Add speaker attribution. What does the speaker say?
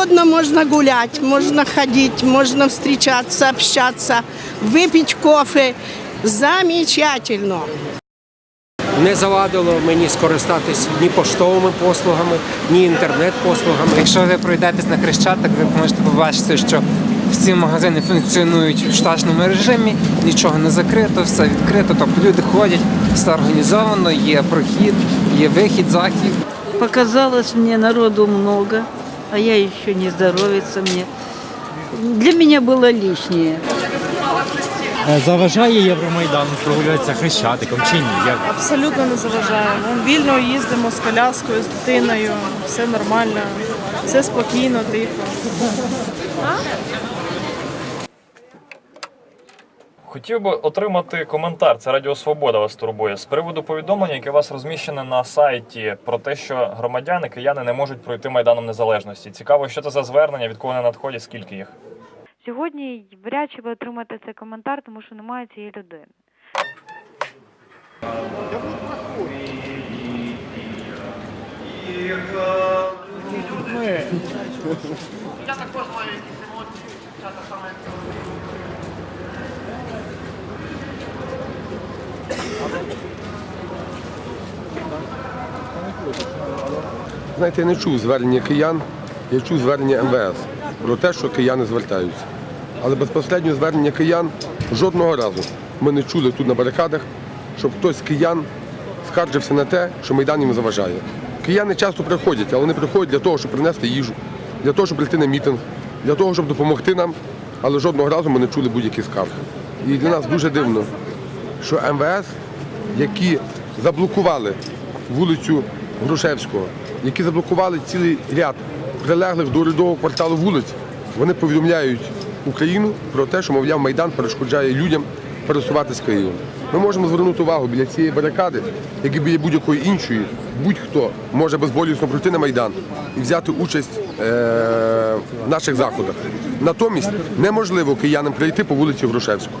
Speaker 1: свободно можно гулять, можно ходить, можно встречаться, общаться, выпить кофе. Замечательно.
Speaker 2: Не завадило мені скористатись ні поштовими послугами, ні інтернет-послугами.
Speaker 3: Якщо ви пройдетесь на Хрещатик, ви можете побачити, що всі магазини функціонують в штатному режимі, нічого не закрито, все відкрито. Тобто люди ходять, все організовано, є прохід, є вихід, захід.
Speaker 4: Показалось мне народу много, а я еще не здоровится мне. Для меня было лишнее.
Speaker 5: Е, Заважає Євромайдан прогулятися хрещатиком чи ні? Як?
Speaker 6: Абсолютно не заважає. Ми вільно їздимо з коляскою, з дитиною, все нормально, все спокійно, тихо.
Speaker 7: Хотів би отримати коментар. Це Радіо Свобода вас турбує з приводу повідомлення, яке у вас розміщене на сайті про те, що громадяни, кияни не можуть пройти майданом незалежності. Цікаво, що це за звернення, від кого не надходять, скільки їх.
Speaker 8: Сьогодні вряд чи ви отримаєте цей коментар, тому що немає цієї людини.
Speaker 9: Знаєте, я не чув звернення киян, я чув звернення МВС про те, що кияни звертаються. Але безпосередньо звернення киян жодного разу ми не чули тут на барикадах, щоб хтось з киян скаржився на те, що Майдан їм заважає. Кияни часто приходять, але вони приходять для того, щоб принести їжу, для того, щоб прийти на мітинг, для того, щоб допомогти нам, але жодного разу ми не чули будь-які скарги. І для нас дуже дивно, що МВС, які заблокували вулицю Грушевського, які заблокували цілий ряд прилеглих до урядового кварталу вулиць, вони повідомляють Україну про те, що, мовляв, Майдан перешкоджає людям пересуватися Києвом. Ми можемо звернути увагу біля цієї барикади, як і біля будь-якої іншої, будь-хто може безболісно пройти на Майдан і взяти участь е- в наших заходах. Натомість неможливо киянам прийти по вулиці Грушевського.